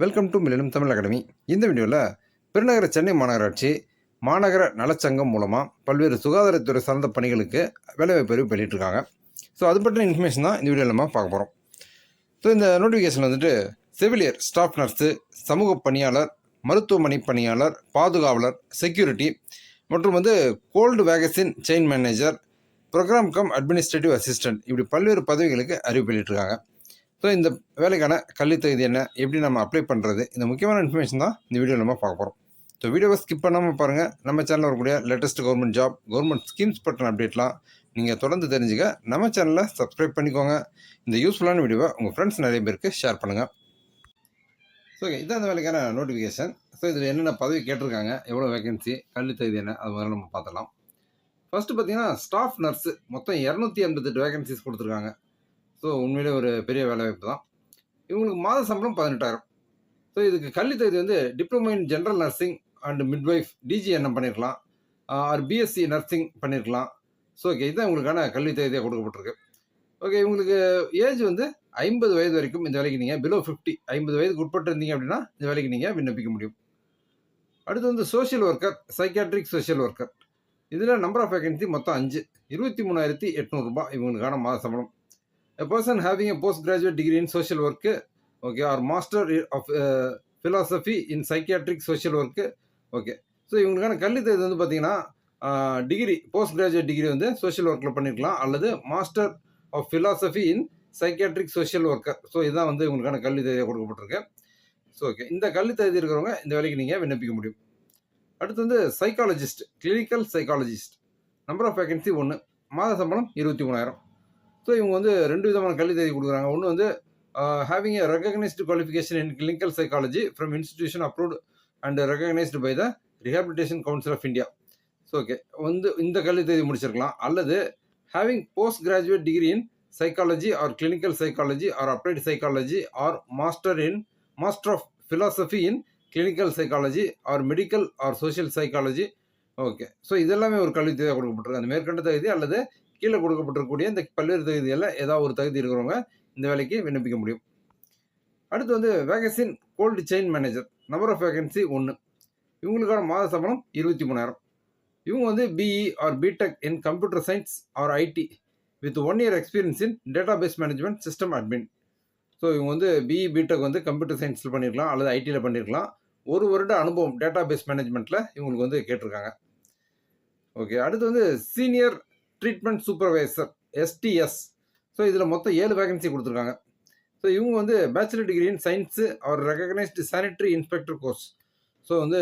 Welcome to millennium Tamil academy இந்த வீடியோவில் பெருநகர சென்னை மாநகராட்சி மாநகர நலச்சங்கம் மூலமாக பல்வேறு சுகாதாரத்துறை சார்ந்த பணிகளுக்கு வேலைவாய்ப்பு அறிவு வெளியிட்டிருக்காங்க. ஸோ அது பற்றின இன்ஃபர்மேஷன் தான் இந்த வீடியோவில் நம்ம பார்க்க போகிறோம் ஸோ இந்த நோட்டிஃபிகேஷன் வந்துட்டு செவிலியர் ஸ்டாஃப் நர்ஸு சமூக பணியாளர் மருத்துவமனை பணியாளர் பாதுகாவலர் செக்யூரிட்டி மற்றும் வந்து cold vaccine chain manager program cum administrative assistant இப்படி பல்வேறு பதவிகளுக்கு அறிவிப்பு வெளியிட்டிருக்காங்க. ஸோ இந்த வேலைக்கான கல்வி தகுதி என்ன? எப்படி நம்ம அப்ளை பண்ணுறது இந்த முக்கியமான இன்ஃபர்மேஷன் தான் இந்த வீடியோ நம்ம பார்க்க போகிறோம் ஸோ வீடியோவை ஸ்கிப் பண்ணாமல் பாருங்கள் நம்ம சேனலில் வரக்கூடிய latest government job government schemes பற்றின அப்டேட்லாம் நீங்கள் தொடர்ந்து தெரிஞ்சுக்க நம்ம சேனலை சப்ஸ்கிரைப் பண்ணிக்கோங்க. இந்த யூஸ்ஃபுல்லான வீடியோவை உங்கள் ஃப்ரெண்ட்ஸ் நிறைய பேருக்கு ஷேர் பண்ணுங்கள் ஸோ ஓகே இதான் அந்த வேலைக்கான நோட்டிஃபிகேஷன் ஸோ இதில் என்னென்ன பதவி கேட்டிருக்காங்க? எவ்வளோ வேகன்சி கல்வி தகுதி என்ன? அது மாதிரி நம்ம பார்த்துலாம் ஃபஸ்ட்டு பார்த்தீங்கன்னா ஸ்டாஃப் நர்ஸு மொத்தம் இரநூத்தி எண்பத்தெட்டு வேகன்சிஸ் கொடுத்துருக்காங்க. ஸோ உண்மையிலே ஒரு பெரிய வேலைவாய்ப்பு தான். இவங்களுக்கு மாத சம்பளம் பதினெட்டாயிரம். ஸோ இதுக்கு கல்வி தகுதி வந்து diploma in general nursing and midwife DGNM பண்ணியிருக்கலாம் ஆர் பிஎஸ்சி நர்சிங் பண்ணியிருக்கலாம் ஸோ ஓகே இதுதான் உங்களுக்கான கல்வி தகுதியாக கொடுக்கப்பட்டிருக்கு. ஓகே இவங்களுக்கு ஏஜ் வந்து ஐம்பது வயது வரைக்கும் இந்த வேலைக்கு நீங்கள் பிலோ ஃபிஃப்டி ஐம்பது வயதுக்கு உட்பட்டு இருந்தீங்க அப்படின்னா இந்த வேலைக்கு நீங்கள் விண்ணப்பிக்க முடியும். அடுத்து வந்து social worker psychiatric social worker இதில் நம்பர் ஆஃப் வேகன்சி மொத்தம் அஞ்சு. இருபத்தி மூணாயிரத்தி எட்நூறுபா இவங்களுக்கான மாத சம்பளம். A person having a postgraduate degree in social work okay or master of uh, philosophy in psychiatric social work okay so இவங்களுக்கான கல்வி வந்து பார்த்தீங்கன்னா டிகிரி போஸ்ட் கிராஜுவேட் டிகிரி வந்து சோஷியல் ஒர்க்கில் பண்ணியிருக்கலாம் அல்லது master of philosophy in psychiatric social worker so இதுதான் வந்து உங்களுக்கான கல்வி தகுதியாக கொடுக்கப்பட்டிருக்கு. ஸோ ஓகே இந்த கல்வி தகுதி இருக்கிறவங்க இந்த வேலைக்கு நீங்கள் விண்ணப்பிக்க முடியும். அடுத்து வந்து psychologist clinical psychologist number of vacancy ஒன்று மாத சம்பளம் இருபத்தி மூணாயிரம். ஸோ இவங்க வந்து ரெண்டு விதமான கல்வி தேதி கொடுக்குறாங்க. ஒன்று வந்து having a recognised qualification in clinical psychology from institution approved and recognised by the rehabilitation council of India so okay வந்து இந்த கல்வி தேதி முடிச்சிருக்கலாம். அல்லது having post graduate degree in psychology or clinical psychology or applied psychology or master in master of philosophy in clinical psychology or medical or social psychology okay so இதெல்லாமே ஒரு கல்வி தேவை கொடுக்கப்பட்டிருக்கு. அந்த மேற்கண்ட தகுதி அல்லது கீழே கொடுக்கப்பட்டிருக்கக்கூடிய இந்த பல்வேறு தகுதிகளில் ஏதாவது ஒரு தகுதி இருக்கிறவங்க இந்த வேலைக்கு விண்ணப்பிக்க முடியும். அடுத்து வந்து vaccine cold chain manager number of vacancy ஒன்று இவங்களுக்கான மாத சம்பளம் இருபத்தி மூணாயிரம். இவங்க வந்து BE or BTech in computer science or IT with one year experience in database management system admin so இவங்க வந்து பிஇ பிடெக் வந்து கம்ப்யூட்டர் சயின்ஸில் பண்ணியிருக்கலாம் அல்லது ஐடியில் பண்ணியிருக்கலாம் ஒரு வருட அனுபவம் டேட்டா பேஸ் மேனேஜ்மெண்ட்டில் இவங்களுக்கு வந்து கேட்டிருக்காங்க. ஓகே அடுத்து வந்து senior treatment supervisor STS so இதில் மொத்தம் ஏழு வேகன்சி கொடுத்துருக்காங்க. ஸோ இவங்க வந்து bachelor degree in science or recognised sanitary inspector course so வந்து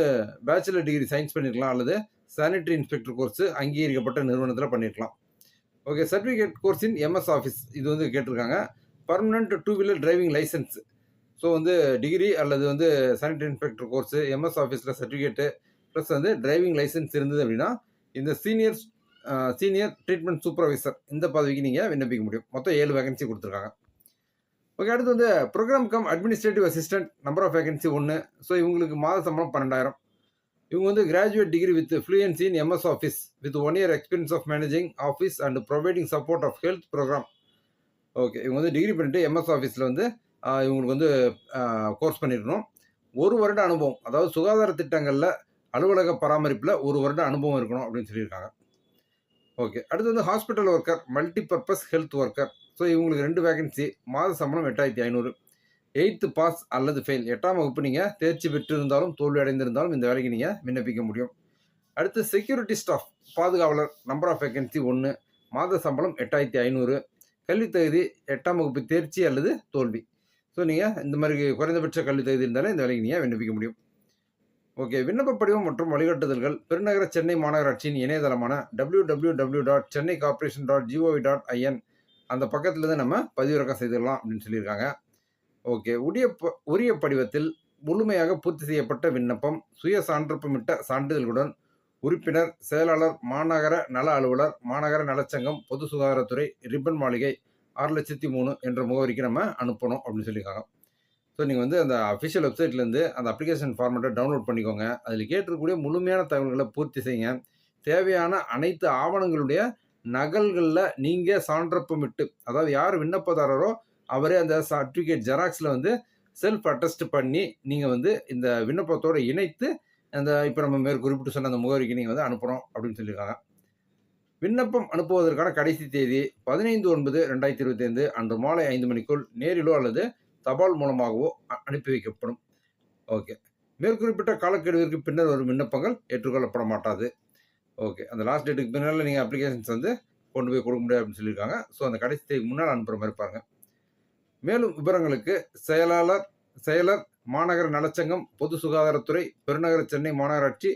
பேச்சுலர் டிகிரி சயின்ஸ் பண்ணியிருக்கலாம் அல்லது சானிட்டரி இன்ஸ்பெக்டர் கோர்ஸு அங்கீகரிக்கப்பட்ட நிறுவனத்தில் பண்ணியிருக்கலாம் okay certificate course in MS office இது வந்து கேட்டிருக்காங்க. Permanent two wheeler driving licence so வந்து டிகிரி அல்லது வந்து சானிட்ரி இன்ஸ்பெக்டர் கோர்ஸு எம்எஸ் ஆஃபீஸில் சர்டிஃபிகேட்டு ப்ளஸ் வந்து டிரைவிங் லைசன்ஸ் இருந்தது அப்படின்னா இந்த சீனியர் சீனியர் ட்ரீட்மெண்ட் சூப்பர்வைசர் இந்த பதவிக்கு நீங்கள் விண்ணப்பிக்க முடியும். மொத்தம் ஏழு வேகன்சி கொடுத்துருக்காங்க. ஓகே அடுத்து வந்து program cum administrative assistant number of vacancy ஒன்று ஸோ இவங்களுக்கு மாத சம்பளம் பன்னெண்டாயிரம். இவங்க வந்து graduate degree with fluency in MS office with one year experience of managing office and providing support of health program okay இவங்க வந்து டிகிரி பண்ணிட்டு எம்எஸ் ஆஃபீஸில் வந்து இவங்களுக்கு வந்து கோர்ஸ் பண்ணிடணும் ஒரு வருட அனுபவம் அதாவது சுகாதார திட்டங்களில் அலுவலக பராமரிப்பில் ஒரு வருட அனுபவம் இருக்கணும் அப்படின்னு சொல்லியிருக்காங்க. ஓகே அடுத்து வந்து hospital worker multipurpose health worker so இவங்களுக்கு ரெண்டு வேகன்சி மாத சம்பளம் எட்டாயிரத்தி ஐநூறு. எயித்து பாஸ் அல்லது ஃபெயில் எட்டாம் வகுப்பு நீங்கள் தேர்ச்சி பெற்றிருந்தாலும் தோல்வி அடைந்திருந்தாலும் இந்த வேலைக்கு நீங்கள் விண்ணப்பிக்க முடியும். அடுத்து செக்யூரிட்டி ஸ்டாஃப் பாதுகாவலர் நம்பர் ஆஃப் வேகன்சி ஒன்று மாத சம்பளம் எட்டாயிரத்தி ஐநூறு. கல்வி தகுதி எட்டாம் வகுப்பு தேர்ச்சி அல்லது தோல்வி. ஸோ நீங்கள் இந்த மாதிரி குறைந்தபட்ச கல்வி தகுதி இருந்தாலே இந்த வேலைக்கு நீங்கள் விண்ணப்பிக்க முடியும். ஓகே விண்ணப்ப படிவம் மற்றும் வழிகாட்டுதல்கள் பெருநகர சென்னை மாநகராட்சியின் இணையதளமான W W W dot Chennai corporation dot GOV dot IN அந்த பக்கத்துலேருந்து நம்ம பதிவிறக்கம் செய்திடலாம் அப்படின்னு சொல்லியிருக்காங்க. ஓகே உரிய ப- உரிய படிவத்தில் முழுமையாக பூர்த்தி செய்யப்பட்ட விண்ணப்பம் சுய சான்றப்பமிட்ட சான்றிதழ்களுடன் உறுப்பினர் செயலாளர் மாநகர நல அலுவலர் மாநகர நலச்சங்கம் பொது சுகாதாரத்துறை ரிப்பன் மாளிகை ஆறு லட்சத்தி மூணு என்ற முகவரிக்கு நம்ம அனுப்பணும் அப்படின்னு சொல்லியிருக்காங்க. ஸோ நீங்கள் வந்து அந்த அஃபிஷியல் வெப்சைட்லேருந்து அந்த அப்ளிகேஷன் ஃபார்மேட்டை டவுன்லோட் பண்ணிக்கோங்க. அதில் கேட்டிருக்கக்கூடிய முழுமையான தகவல்களை பூர்த்தி செய்யுங்க. தேவையான அனைத்து ஆவணங்களுடைய நகல்களில் நீங்கள் சான்றப்பமிட்டு அதாவது யார் விண்ணப்பதாரரோ அவரே அந்த சர்டிஃபிகேட் ஜெராக்ஸில் வந்து செல்ஃப் அட்டஸ்ட் பண்ணி நீங்கள் வந்து இந்த விண்ணப்பத்தோடு இணைத்து அந்த இப்போ நம்ம மேற் குறிப்பிட்டு சொன்ன அந்த முகவரிக்கு நீங்கள் வந்து அனுப்புகிறோம் அப்படின்னு சொல்லியிருக்காங்க. விண்ணப்பம் அனுப்புவதற்கான கடைசி தேதி பதினைந்து ஒன்பது ரெண்டாயிரத்தி இருபத்தி ஐந்து அன்று மாலை ஐந்து மணிக்குள் நேரிலோ அல்லது தபால் மூலமாகவோ அனுப்பி வைக்கப்படும். ஓகே. மேற்குறிப்பிட்ட காலக்கெடுவிற்கு பின்னர் வரும் விண்ணப்பங்கள் ஏற்றுக்கொள்ளப்பட மாட்டாது. ஓகே. அந்த லாஸ்ட் டேட்டுக்கு பின்னால் நீங்கள் அப்ளிகேஷன்ஸ் வந்து கொண்டு போய் கொடுக்க முடியாது அப்படின்னு சொல்லியிருக்காங்க. ஸோ அந்த கடைசி தேதிக்கு முன்னால் அனுப்புகிற மாதிரி பாருங்க. மேலும் விவரங்களுக்கு செயலாளர் செயலர் மாநகர நலச்சங்கம் பொது சுகாதாரத்துறை பெருநகர சென்னை மாநகராட்சி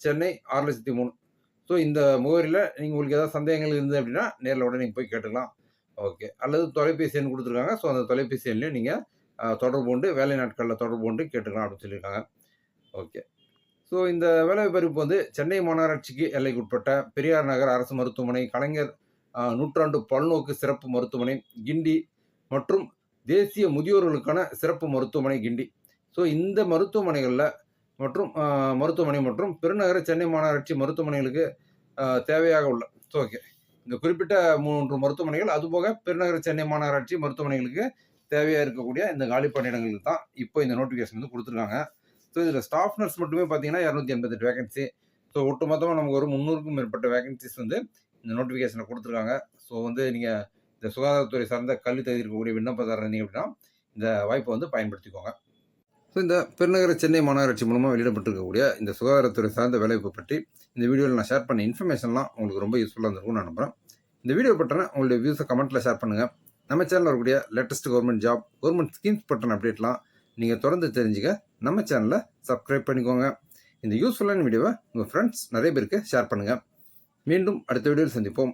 சென்னை ஆறு லட்சத்தி மூணு ஸோ இந்த முகவரியில் நீங்கள் உங்களுக்கு ஏதாவது சந்தேகங்கள் இருந்தது அப்படின்னா நேரில் உடனே நீங்கள் போய் கேட்டுக்கலாம். ஓகே. அல்லது தொலைபேசி எண் கொடுத்துருக்காங்க. ஸோ அந்த தொலைபேசி எண்ணையும் நீங்கள் தொடர்பு கொண்டு வேலை நாட்களில் தொடர்பு கொண்டு கேட்டுக்கலாம் அப்படின்னு சொல்லியிருக்காங்க. ஓகே. ஸோ இந்த வேலைவாய்ப்பு வந்து சென்னை மாநகராட்சிக்கு எல்லைக்குட்பட்ட பெரியார் நகர் அரசு மருத்துவமனை கலைஞர் நூற்றாண்டு பல்நோக்கு சிறப்பு மருத்துவமனை கிண்டி மற்றும் தேசிய முதியோர்களுக்கான சிறப்பு மருத்துவமனை கிண்டி. ஸோ இந்த மருத்துவமனைகளில் மற்றும் மருத்துவமனை மற்றும் பெருநகர சென்னை மாநகராட்சி மருத்துவமனைகளுக்கு தேவையாக உள்ள. So okay. இந்த குறிப்பிட்ட மூன்று மருத்துவமனைகள் அதுபோக பெருநகர சென்னை மாநகராட்சி மருத்துவமனைகளுக்கு தேவையாக இருக்கக்கூடிய இந்த காலி பணியிடங்களுக்கு தான் இப்போ இந்த நோட்டிஃபிகேஷன் வந்து கொடுத்துருக்காங்க. ஸோ இதில் ஸ்டாஃப் நர்ஸ் மட்டுமே பார்த்தீங்கன்னா இரநூத்தி எண்பத்தெட்டு வேகன்சி ஸோ ஒட்டுமொத்தமாக நமக்கு ஒரு முந்நூறுக்கும் மேற்பட்ட வேகன்சிஸ் வந்து இந்த நோட்டிஃபிகேஷனில் கொடுத்துருக்காங்க. ஸோ வந்து நீங்கள் இந்த சுகாதாரத்துறை சார்ந்த கல்வி தகுதி இருக்கக்கூடிய விண்ணப்பதாரர் இருந்தீங்க அப்படின்னா இந்த வாய்ப்பை வந்து பயன்படுத்திக்கோங்க. ஸோ இந்த பெருநகர சென்னை மாநகராட்சி மூலமாக வெளியிடப்பட்டிருக்கக்கூடிய இந்த சுகாதாரத்துறை சார்ந்த வேலைவாய்ப்பு பற்றி இந்த வீடியோவில் நான் ஷேர் பண்ண இன்ஃபர்மேஷன்லாம் உங்களுக்கு ரொம்ப யூஸ்ஃபுல்லாக இருந்திருக்கும்னு நான் நம்புகிறேன் இந்த வீடியோ பற்றின உங்களுடைய வியூஸை கமெண்ட்டில் ஷேர் பண்ணுங்கள் நம்ம சேனலில் வரக்கூடிய latest government job government schemes பற்றின அப்டேட்லாம் நீங்கள் தொடர்ந்து தெரிஞ்சுக்க நம்ம சேனலை சப்ஸ்கிரைப் பண்ணிக்கோங்க. இந்த யூஸ்ஃபுல்லான வீடியோவை உங்கள் ஃப்ரெண்ட்ஸ் நிறைய பேருக்கு ஷேர் பண்ணுங்கள் மீண்டும் அடுத்த வீடியோவில் சந்திப்போம்.